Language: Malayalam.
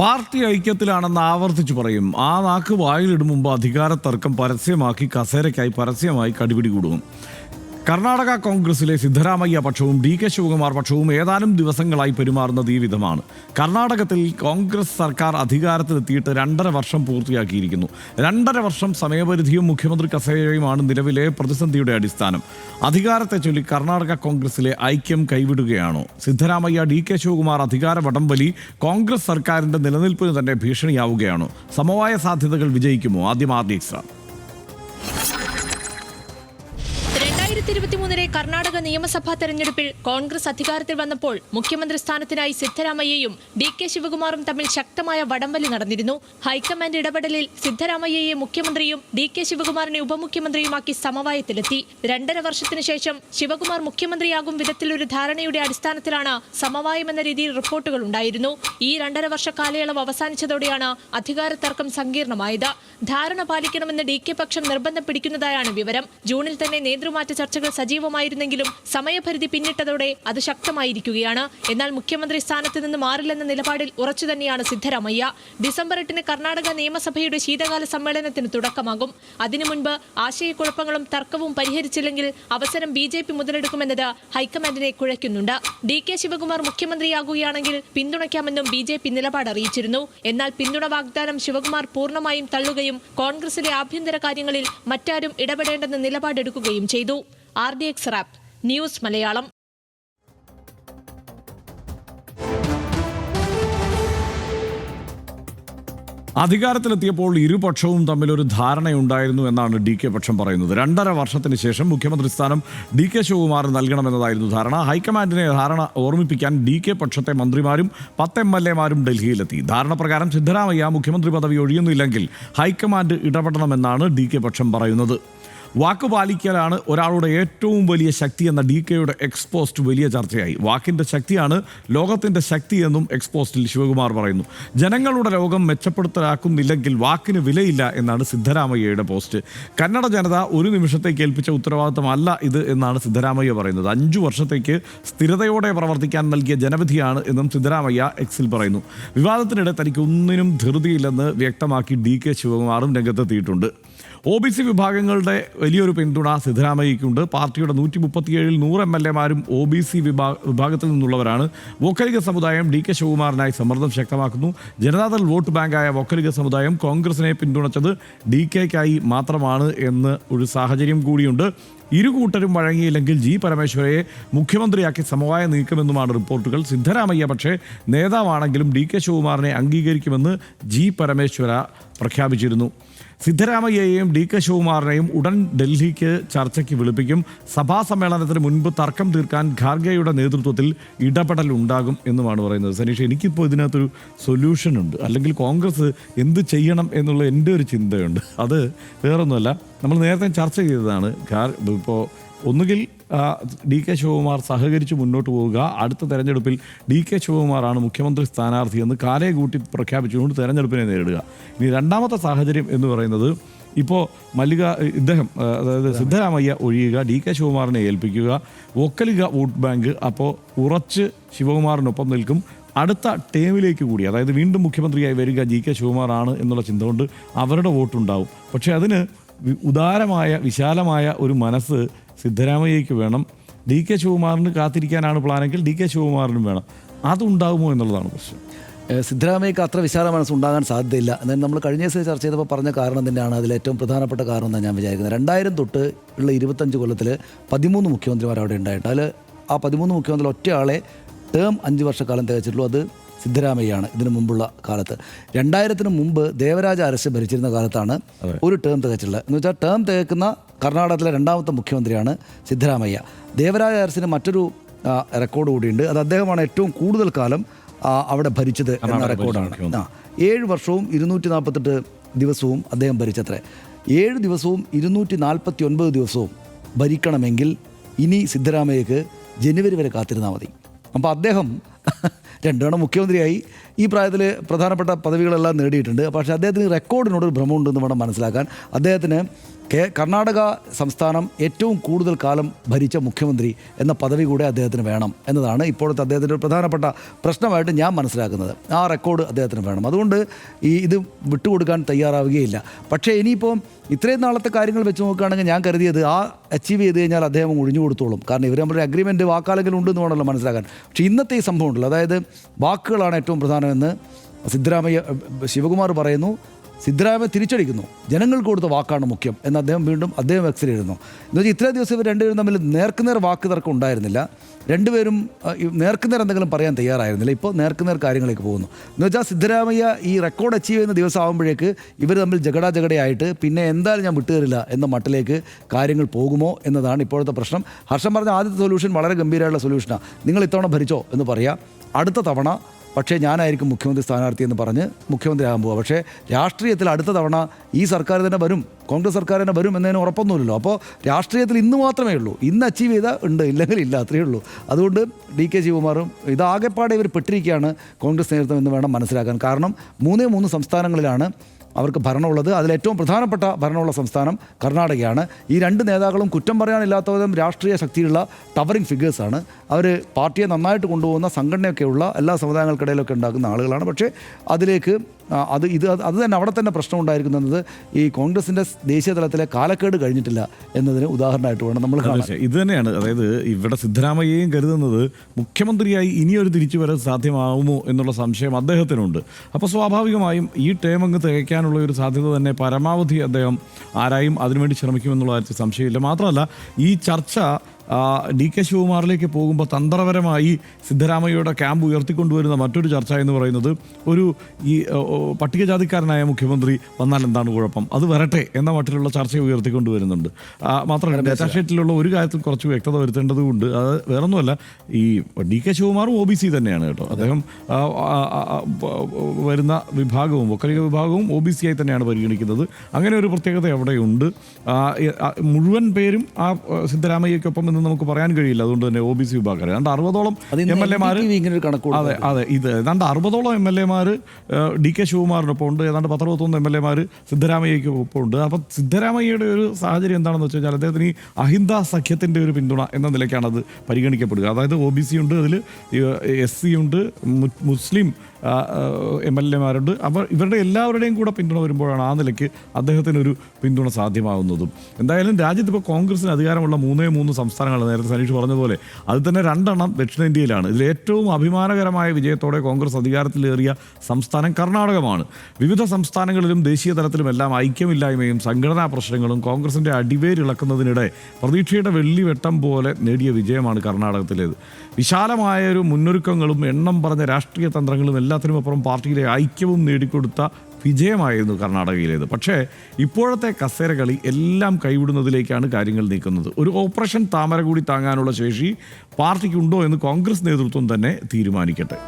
പാർട്ടി ഐക്യത്തിലാണെന്ന് ആവർത്തിച്ചു പറയും. ആ നാക്ക് വായിലിടും മുമ്പ് അധികാര തർക്കം പരസ്യമാക്കി കസേരയ്ക്കായി പരസ്യമായി കടിപിടി കൂടും. കർണാടക കോൺഗ്രസിലെ സിദ്ധരാമയ്യ പക്ഷവും ഡി കെ ശിവകുമാർ പക്ഷവും ഏതാനും ദിവസങ്ങളായി പെരുമാറുന്നത് ഈ വിധമാണ്. കർണാടകത്തിൽ കോൺഗ്രസ് സർക്കാർ അധികാരത്തിലെത്തിയിട്ട് രണ്ടര വർഷം പൂർത്തിയാക്കിയിരിക്കുന്നു. രണ്ടര വർഷം സമയപരിധിയും മുഖ്യമന്ത്രി കസേരയുമാണ് നിലവിലെ പ്രതിസന്ധിയുടെ അടിസ്ഥാനം. അധികാരത്തെ ചൊല്ലി കർണാടക കോൺഗ്രസിലെ ഐക്യം കൈവിടുകയാണോ? സിദ്ധരാമയ്യ ഡി കെ ശിവകുമാർ അധികാര വടംവലി കോൺഗ്രസ് സർക്കാരിന്റെ നിലനിൽപ്പിന് തന്നെ ഭീഷണിയാവുകയാണോ? സമവായ സാധ്യതകൾ വിജയിക്കുമോ? ആദ്യം ആർ ഡി കർണാടക നിയമസഭാ തെരഞ്ഞെടുപ്പിൽ കോൺഗ്രസ് അധികാരത്തിൽ വന്നപ്പോൾ മുഖ്യമന്ത്രി സ്ഥാനത്തിനായി സിദ്ധരാമയ്യയും ഡി കെ ശിവകുമാറും തമ്മിൽ ശക്തമായ വടംവലി നടന്നിരുന്നു. ഹൈക്കമാൻഡ് ഇടപെടലിൽ സിദ്ധരാമയ്യയെ മുഖ്യമന്ത്രിയും ഡി കെ ശിവകുമാറിനെ ഉപമുഖ്യമന്ത്രിയുമാക്കി സമവായത്തിലെത്തി. രണ്ടര വർഷത്തിനു ശേഷം ശിവകുമാർ മുഖ്യമന്ത്രിയാകും വിധത്തിലൊരു ധാരണയുടെ അടിസ്ഥാനത്തിലാണ് സമവായം എന്ന രീതിയിൽ റിപ്പോർട്ടുകൾ ഉണ്ടായിരുന്നു. ഈ രണ്ടര വർഷ കാലയളവ് അവസാനിച്ചതോടെയാണ് അധികാര തർക്കം സങ്കീർണമായത്. ധാരണ പാലിക്കണമെന്ന് ഡി കെ പക്ഷം നിർബന്ധം പിടിക്കുന്നതായാണ് വിവരം. ജൂണിൽ തന്നെ നേതൃമാറ്റ ചർച്ചകൾ സജീവമായിരുന്നെങ്കിലും സമയപരിധി പിന്നിട്ടതോടെ അത് ശക്തമായിരിക്കുകയാണ്. എന്നാൽ മുഖ്യമന്ത്രി സ്ഥാനത്ത് നിന്ന് മാറില്ലെന്ന നിലപാടിൽ ഉറച്ചു തന്നെയാണ് സിദ്ധരാമയ്യ. ഡിസംബർ എട്ടിന് കർണാടക നിയമസഭയുടെ ശീതകാല സമ്മേളനത്തിന് തുടക്കമാകും. അതിനു മുൻപ് ആശയക്കുഴപ്പങ്ങളും തർക്കവും പരിഹരിച്ചില്ലെങ്കിൽ അവസരം ബി ജെ പി മുതലെടുക്കുമെന്നത് ഹൈക്കമാൻഡിനെ കുഴയ്ക്കുന്നുണ്ട്. ഡി കെ ശിവകുമാർ മുഖ്യമന്ത്രിയാകുകയാണെങ്കിൽ പിന്തുണയ്ക്കാമെന്നും ബി ജെ പി നിലപാട് അറിയിച്ചിരുന്നു. എന്നാൽ പിന്തുണ വാഗ്ദാനം ശിവകുമാർ പൂർണമായും തള്ളുകയും കോൺഗ്രസിലെ ആഭ്യന്തര കാര്യങ്ങളിൽ മറ്റാരും ഇടപെടേണ്ടെന്ന നിലപാടെടുക്കുകയും ചെയ്തു. R D X rap news Malayalam. അധികാരത്തിലെത്തിയപ്പോൾ ഇരുപക്ഷവും തമ്മിൽ ഒരു ധാരണയുണ്ടായിരുന്നു എന്നാണ് ഡി കെ പക്ഷം പറയുന്നത്. രണ്ടര വർഷത്തിന് ശേഷം മുഖ്യമന്ത്രി സ്ഥാനം ഡി കെ ശിവകുമാർ നൽകണമെന്നതായിരുന്നു ധാരണ. ഹൈക്കമാൻഡിനെ ധാരണ ഓർമ്മിപ്പിക്കാൻ ഡി കെ പക്ഷത്തെ മന്ത്രിമാരും പത്ത് എം എൽ എമാരും ഡൽഹിയിലെത്തി. ധാരണ പ്രകാരം സിദ്ധരാമയ്യ മുഖ്യമന്ത്രി പദവി ഒഴിയുന്നില്ലെങ്കിൽ ഹൈക്കമാൻഡ് ഇടപെടണമെന്നാണ് ഡി കെ പക്ഷം പറയുന്നത്. വാക്ക് പാലിക്കലാണ് ഒരാളുടെ ഏറ്റവും വലിയ ശക്തി എന്ന ഡി കെയുടെ എക്സ്പോസ്റ്റ് വലിയ ചർച്ചയായി. വാക്കിന്റെ ശക്തിയാണ് ലോകത്തിന്റെ ശക്തി എന്നും എക്സ്പോസ്റ്റിൽ ശിവകുമാർ പറയുന്നു. ജനങ്ങളുടെ ലോകം മെച്ചപ്പെടുത്തലാക്കുന്നില്ലെങ്കിൽ വാക്കിന് വിലയില്ല എന്നാണ് സിദ്ധരാമയ്യയുടെ പോസ്റ്റ് കന്നഡ ജനത ഒരു നിമിഷത്തേക്ക് ഏൽപ്പിച്ച ഉത്തരവാദിത്തമല്ല ഇത് എന്നാണ് സിദ്ധരാമയ്യ പറയുന്നത്. അഞ്ചു വർഷത്തേക്ക് സ്ഥിരതയോടെ പ്രവർത്തിക്കാൻ നൽകിയ ജനവിധിയാണ് എന്നും സിദ്ധരാമയ്യ എക്സിൽ പറയുന്നു. വിവാദത്തിനിടെ തനിക്ക് ഒന്നിനും ധൃതിയില്ലെന്ന് വ്യക്തമാക്കി ഡി കെ ശിവകുമാറും രംഗത്തെത്തിയിട്ടുണ്ട്. ഒ ബി സി വിഭാഗങ്ങളുടെ വലിയൊരു പിന്തുണ സിദ്ധരാമയ്യയ്ക്കുണ്ട്. പാർട്ടിയുടെ നൂറ്റി മുപ്പത്തിയേഴിൽ നൂറ് എം എൽ എമാരും ഒ ബി സി വിഭാഗത്തിൽ നിന്നുള്ളവരാണ്. വോക്കലിക സമുദായം ഡി കെ ശിവകുമാറിനായി സമ്മർദ്ദം ശക്തമാക്കുന്നു. ജനതാദൾ വോട്ട് ബാങ്കായ വോക്കലിക സമുദായം കോൺഗ്രസിനെ പിന്തുണച്ചത് ഡി കെക്കായി മാത്രമാണ് എന്ന് ഒരു സാഹചര്യം കൂടിയുണ്ട്. ഇരു കൂട്ടരും വഴങ്ങിയില്ലെങ്കിൽ ജി പരമേശ്വരയെ മുഖ്യമന്ത്രിയാക്കി സമവായം നീക്കുമെന്നുമാണ് റിപ്പോർട്ടുകൾ. സിദ്ധരാമയ്യ പക്ഷേ നേതാവാണെങ്കിലും ഡി കെ ശിവകുമാറിനെ അംഗീകരിക്കുമെന്ന് ജി പരമേശ്വര പ്രഖ്യാപിച്ചിരുന്നു. സിദ്ധരാമയ്യയെയും ഡി കെ ശിവകുമാറിനെയും ഉടൻ ഡൽഹിക്ക് ചർച്ചയ്ക്ക് വിളിപ്പിക്കും. സഭാ സമ്മേളനത്തിന് മുൻപ് തർക്കം തീർക്കാൻ ഖാർഗെയുടെ നേതൃത്വത്തിൽ ഇടപെടൽ ഉണ്ടാകും എന്നുമാണ് പറയുന്നത്. സനീഷ് എനിക്കിപ്പോൾ ഇതിനകത്തൊരു സൊല്യൂഷൻ ഉണ്ട്. അല്ലെങ്കിൽ കോൺഗ്രസ് എന്ത് ചെയ്യണം എന്നുള്ള എന്റെ ഒരു ചിന്തയുണ്ട്. അത് വേറൊന്നുമല്ല. നമ്മൾ നേരത്തെ ചർച്ച ചെയ്തതാണ് ഇപ്പോൾ ഒന്നുകിൽ ഡി കെ ശിവകുമാർ സഹകരിച്ച് മുന്നോട്ട് പോവുക. അടുത്ത തെരഞ്ഞെടുപ്പിൽ ഡി കെ ശിവകുമാറാണ് മുഖ്യമന്ത്രി സ്ഥാനാർത്ഥി എന്ന് കാലയെ കൂട്ടി പ്രഖ്യാപിച്ചുകൊണ്ട് തെരഞ്ഞെടുപ്പിനെ നേരിടുക. ഇനി രണ്ടാമത്തെ സാഹചര്യം എന്ന് പറയുന്നത് ഇപ്പോൾ മല്ലിക ഇദ്ദേഹം അതായത് സിദ്ധരാമയ്യ ഒഴിയുക ഡി കെ ശിവകുമാറിനെ ഏൽപ്പിക്കുക. ഒക്കലിക വോട്ട് ബാങ്ക് അപ്പോൾ ഉറച്ച് ശിവകുമാറിനൊപ്പം നിൽക്കും. അടുത്ത ടേമിലേക്ക് കൂടി അതായത് വീണ്ടും മുഖ്യമന്ത്രിയായി വരിക ജി കെ ശിവകുമാറാണ് എന്നുള്ള ചിന്ത കൊണ്ട് അവരുടെ വോട്ടുണ്ടാവും. പക്ഷേ അതിന് ഉദാരമായ വിശാലമായ ഒരു മനസ്സ് സിദ്ധരാമയ്യയ്ക്ക് വേണം. ഡി കെ ശിവകുമാറിന് കാത്തിരിക്കാനാണ് പ്ലാനെങ്കിൽ ഡി കെ ശിവകുമാറിനും വേണം. അതുണ്ടാകുമോ എന്നുള്ളതാണ് പ്രശ്നം. സിദ്ധരാമയ്യക്ക് അത്ര വിശാല മനസ്സുണ്ടാകാൻ സാധ്യതയില്ല. എന്നാൽ നമ്മൾ കഴിഞ്ഞ ദിവസം ചർച്ച ചെയ്തപ്പോൾ പറഞ്ഞ കാരണം തന്നെയാണ് അതിൽ ഏറ്റവും പ്രധാനപ്പെട്ട കാരണം എന്നാണ് ഞാൻ വിചാരിക്കുന്നത്. രണ്ടായിരം തൊട്ട് ഉള്ള ഇരുപത്തഞ്ച് കൊല്ലത്തിൽ പതിമൂന്ന് മുഖ്യമന്ത്രിമാർ അവിടെ ഉണ്ടായിട്ട് അതിൽ ആ പതിമൂന്ന് മുഖ്യമന്ത്രി ഒറ്റയാളെ ടേം അഞ്ച് വർഷക്കാലം തികച്ചിട്ടുള്ളൂ. അത് സിദ്ധരാമയ്യാണ് ഇതിനു മുമ്പുള്ള കാലത്ത്. രണ്ടായിരത്തിന് മുമ്പ് ദേവരാജ അരശ് ഭരിച്ചിരുന്ന കാലത്താണ് ഒരു ടേം തികച്ചിട്ടുള്ളത്. എന്ന് വെച്ചാൽ ടേം തികക്കുന്ന കർണാടകത്തിലെ രണ്ടാമത്തെ മുഖ്യമന്ത്രിയാണ് സിദ്ധരാമയ്യ. ദേവരാജ അരസിന് മറ്റൊരു റെക്കോർഡ് കൂടിയുണ്ട്. അത് അദ്ദേഹമാണ് ഏറ്റവും കൂടുതൽ കാലം അവിടെ ഭരിച്ചത് എന്ന റെക്കോർഡാണ് ആ ഏഴ് വർഷവും ഇരുന്നൂറ്റി നാൽപ്പത്തെട്ട് ദിവസവും അദ്ദേഹം ഭരിച്ചത്രേ. ഏഴ് ദിവസവും ഇരുന്നൂറ്റി നാൽപ്പത്തി ഒൻപത് ദിവസവും ഭരിക്കണമെങ്കിൽ ഇനി സിദ്ധരാമയ്യക്ക് ജനുവരി വരെ കാത്തിരുന്നാൽ മതി. അപ്പോൾ അദ്ദേഹം രണ്ടുതവണ മുഖ്യമന്ത്രിയായി ഈ പ്രായത്തിൽ പ്രധാനപ്പെട്ട പദവികളെല്ലാം നേടിയിട്ടുണ്ട്. പക്ഷേ അദ്ദേഹത്തിന് റെക്കോർഡിനോട് ഒരു ഭ്രമമുണ്ടെന്ന് വേണം മനസ്സിലാക്കാൻ. അദ്ദേഹത്തിന് കർണാടക സംസ്ഥാനം ഏറ്റവും കൂടുതൽ കാലം ഭരിച്ച മുഖ്യമന്ത്രി എന്ന പദവി കൂടെ അദ്ദേഹത്തിന് വേണം എന്നതാണ് ഇപ്പോഴത്തെ അദ്ദേഹത്തിന്റെ പ്രധാനപ്പെട്ട പ്രശ്നമായിട്ട് ഞാൻ മനസ്സിലാക്കുന്നത്. ആ റെക്കോർഡ് അദ്ദേഹത്തിന് വേണം. അതുകൊണ്ട് ഈ ഇത് വിട്ടുകൊടുക്കാൻ തയ്യാറാവുകയില്ല. പക്ഷേ ഇനിയിപ്പോൾ ഇത്രയും നാളത്തെ കാര്യങ്ങൾ വെച്ച് നോക്കുകയാണെങ്കിൽ ഞാൻ കരുതിയത് ആ അച്ചീവ് ചെയ്ത് കഴിഞ്ഞാൽ അദ്ദേഹം ഒഴിഞ്ഞു കൊടുത്തോളും. കാരണം ഇവർ നമ്മുടെ അഗ്രിമെന്റ് വാക്കാലെങ്കിലും ഉണ്ടെന്ന് വേണമല്ലോ മനസ്സിലാക്കാൻ. പക്ഷേ ഇന്നത്തെ ഈ സംഭവം ഉണ്ടല്ലോ. അതായത് വാക്കുകളാണ് ഏറ്റവും പ്രധാനമെന്ന് സിദ്ധരാമയ്യ ശിവകുമാർ പറയുന്നു. സിദ്ധരാമയ്യ തിരിച്ചടിക്കുന്നു. ജനങ്ങൾക്ക് കൊടുത്ത വാക്കാണ് മുഖ്യം. എന്ന് അദ്ദേഹം വീണ്ടും അദ്ദേഹം എക്സിൽ എഴുതുന്നു. എന്ന് വെച്ചാൽ ഇത്രയും ദിവസം ഇവർ രണ്ടുപേരും തമ്മിൽ നേർക്കുനേർ വാക്ക് തർക്കം ഉണ്ടായിരുന്നില്ല. രണ്ടുപേരും നേർക്കുനേർ എന്തെങ്കിലും പറയാൻ തയ്യാറായിരുന്നില്ല. ഇപ്പോൾ നേർക്കുനേർ കാര്യങ്ങളിലേക്ക് പോകുന്നു. എന്ന് വെച്ചാൽ സിദ്ധരാമയ്യ ഈ റെക്കോർഡ് അച്ചീവ് ചെയ്യുന്ന ദിവസം ആകുമ്പോഴേക്ക് ഇവർ തമ്മിൽ ജഗടാ ജഗടയായിട്ട് പിന്നെ എന്തായാലും ഞാൻ വിട്ടുകയറില്ല എന്ന മട്ടിലേക്ക് കാര്യങ്ങൾ പോകുമോ എന്നതാണ് ഇപ്പോഴത്തെ പ്രശ്നം. ഹർഷം പറഞ്ഞ ആദ്യത്തെ സൊല്യൂഷൻ വളരെ ഗംഭീരമായുള്ള സൊല്യൂഷനാണ് നിങ്ങൾ ഇത്തവണ ഭരിച്ചോ എന്ന് പറയാം. അടുത്ത തവണ പക്ഷേ ഞാനായിരിക്കും മുഖ്യമന്ത്രി സ്ഥാനാർത്ഥി എന്ന് പറഞ്ഞ് മുഖ്യമന്ത്രിയാകാൻ പോവുക. പക്ഷേ രാഷ്ട്രീയത്തിൽ അടുത്ത തവണ ഈ സർക്കാർ തന്നെ വരും. കോൺഗ്രസ് സർക്കാർ തന്നെ വരും എന്നതിന് ഉറപ്പൊന്നുമില്ലല്ലോ. അപ്പോൾ രാഷ്ട്രീയത്തിൽ ഇന്ന് മാത്രമേ ഉള്ളൂ. ഇന്ന് അച്ചീവ് ചെയ്താൽ ഉണ്ട്. ഇല്ലെങ്കിൽ ഇല്ല. അത്രയേ ഉള്ളൂ. അതുകൊണ്ട് ഡി കെ ശിവകുമാറും ഇതാകെപ്പാടെ ഇവർ പെട്ടിരിക്കുകയാണ് കോൺഗ്രസ് നേതൃത്വം എന്ന് വേണം മനസ്സിലാക്കാൻ. കാരണം മൂന്നേ മൂന്ന് സംസ്ഥാനങ്ങളിലാണ് അവർക്ക് ഭരണമുള്ളത്. അതിലേറ്റവും പ്രധാനപ്പെട്ട ഭരണമുള്ള സംസ്ഥാനം കർണാടകയാണ്. ഈ രണ്ട് നേതാക്കളും കുറ്റം പറയാനില്ലാത്തവിധം രാഷ്ട്രീയ ശക്തിയുള്ള ടവറിംഗ് ഫിഗേഴ്സാണ് അവർ പാർട്ടിയെ നന്നായിട്ട് കൊണ്ടുപോകുന്ന സംഘടനയൊക്കെയുള്ള എല്ലാ സമുദായങ്ങൾക്കിടയിലൊക്കെ ഉണ്ടാക്കുന്ന ആളുകളാണ്. പക്ഷേ അതിലേക്ക് അത് ഇത് അത് തന്നെ അവിടെ തന്നെ പ്രശ്നം ഉണ്ടായിരിക്കുന്നത് ഈ കോൺഗ്രസിന്റെ ദേശീയ തലത്തിലെ കാലക്കേട് കഴിഞ്ഞിട്ടില്ല എന്നതിന് ഉദാഹരണമായിട്ട് വേണം നമ്മൾ കാണാൻ. ഇത് തന്നെയാണ്. അതായത് ഇവിടെ സിദ്ധരാമയ്യയും കരുതുന്നത് മുഖ്യമന്ത്രിയായി ഇനിയൊരു തിരിച്ചു വരാൻ സാധ്യമാവുമോ എന്നുള്ള സംശയം അദ്ദേഹത്തിനുണ്ട്. അപ്പോൾ സ്വാഭാവികമായും ഈ ടേം അങ്ങ് തികയ്ക്കാനുള്ള ഒരു സാധ്യത തന്നെ പരമാവധി അദ്ദേഹം ആരായും അതിനുവേണ്ടി ശ്രമിക്കുമെന്നുള്ള കാര്യത്തിൽ സംശയമില്ല. മാത്രമല്ല ഈ ചർച്ച ഡി കെ ശിവകുമാറിലേക്ക് പോകുമ്പോൾ തന്ത്രപരമായി സിദ്ധരാമയ്യയുടെ ക്യാമ്പ് ഉയർത്തിക്കൊണ്ടുവരുന്ന മറ്റൊരു ചർച്ച എന്ന് പറയുന്നത് ഒരു ഈ പട്ടികജാതിക്കാരനായ മുഖ്യമന്ത്രി വന്നാൽ എന്താണ് കുഴപ്പം? അത് വരട്ടെ എന്ന മട്ടിലുള്ള ചർച്ച ഉയർത്തിക്കൊണ്ടുവരുന്നുണ്ട്. മാത്രമല്ല ഡേറ്റാ ഷീറ്റിലുള്ള ഒരു കാര്യത്തിൽ കുറച്ച് വ്യക്തത വരുത്തേണ്ടതുകൊണ്ട് അത് വേറൊന്നുമല്ല ഈ ഡി കെ ശിവകുമാറും ഒ ബി സി തന്നെയാണ് കേട്ടോ. അദ്ദേഹം വരുന്ന വിഭാഗവും ഒക്കലിക വിഭാഗവും ഒ ബി സി ആയി തന്നെയാണ് പരിഗണിക്കുന്നത്. അങ്ങനെ ഒരു പ്രത്യേകത അവിടെയുണ്ട്. ആ, മുഴുവൻ പേരും ആ ആ, സിദ്ധരാമയ്യക്കൊപ്പം എന്ന് നമുക്ക് പറയാൻ കഴിയില്ല. അതുകൊണ്ട് തന്നെ ഒ ബി സി വിഭാഗം ഏതാണ്ട് അറുപതോളം എം എൽ എമാർ അതെ അതെ ഇത് ഏതാണ്ട് അറുപതോളം എം എൽ എമാർ ഡി കെ ശിവകുമാറിനൊപ്പം ഉണ്ട്. ഏതാണ്ട് പത്തറുപത്തൊന്ന് എം എൽ എമാർ സിദ്ധരാമയ്യയ്ക്ക് ഒപ്പം ഉണ്ട്. അപ്പം സിദ്ധരാമയ്യയുടെ ഒരു സാഹചര്യം എന്താണെന്ന് വെച്ച് കഴിഞ്ഞാൽ അദ്ദേഹത്തിന് ഈ അഹിന്ദ സഖ്യത്തിന്റെ ഒരു പിന്തുണ എന്ന നിലയ്ക്കാണ് അത് പരിഗണിക്കപ്പെടുക. അതായത് ഒ ബി സി ഉണ്ട് അതിൽ എസ് സി ഉണ്ട് മുസ്ലിം എം എൽ എമാരുണ്ട്. അവർ ഇവരുടെ എല്ലാവരുടെയും കൂടെ പിന്തുണ വരുമ്പോഴാണ് ആ നിലയ്ക്ക് അദ്ദേഹത്തിന് ഒരു പിന്തുണ സാധ്യമാകുന്നതും. എന്തായാലും രാജ്യത്ത് ഇപ്പോൾ കോൺഗ്രസിന് അധികാരമുള്ള മൂന്നേ മൂന്ന് സംസ്ഥാനങ്ങൾ നേരത്തെ സനീഷ് പറഞ്ഞതുപോലെ അത് തന്നെ രണ്ടെണ്ണം ദക്ഷിണേന്ത്യയിലാണ്. ഇതിൽ ഏറ്റവും അഭിമാനകരമായ വിജയത്തോടെ കോൺഗ്രസ് അധികാരത്തിലേറിയ സംസ്ഥാനം കർണാടകമാണ്. വിവിധ സംസ്ഥാനങ്ങളിലും ദേശീയ തലത്തിലും എല്ലാം ഐക്യമില്ലായ്മയും സംഘടനാ പ്രശ്നങ്ങളും കോൺഗ്രസിന്റെ അടിവേരിളക്കുന്നതിനിടെ പ്രതീക്ഷയുടെ വെള്ളിവെട്ടം പോലെ നേടിയ വിജയമാണ് കർണാടകത്തിലേത്. വിശാലമായ ഒരു മുന്നൊരുക്കങ്ങളും എണ്ണം പറഞ്ഞ രാഷ്ട്രീയ തന്ത്രങ്ങളും എല്ലാത്തിനുമപ്പുറം പാർട്ടിയിലെ ഐക്യവും നേടിക്കൊടുത്ത വിജയമായിരുന്നു കർണാടകയിലേത്. പക്ഷേ ഇപ്പോഴത്തെ കസേര കളി എല്ലാം കൈവിടുന്നതിലേക്കാണ് കാര്യങ്ങൾ നീക്കുന്നത്. ഒരു ഓപ്പറേഷൻ താമര കൂടി താങ്ങാനുള്ള ശേഷി പാർട്ടിക്കുണ്ടോ എന്ന് കോൺഗ്രസ് നേതൃത്വം തന്നെ തീരുമാനിക്കട്ടെ.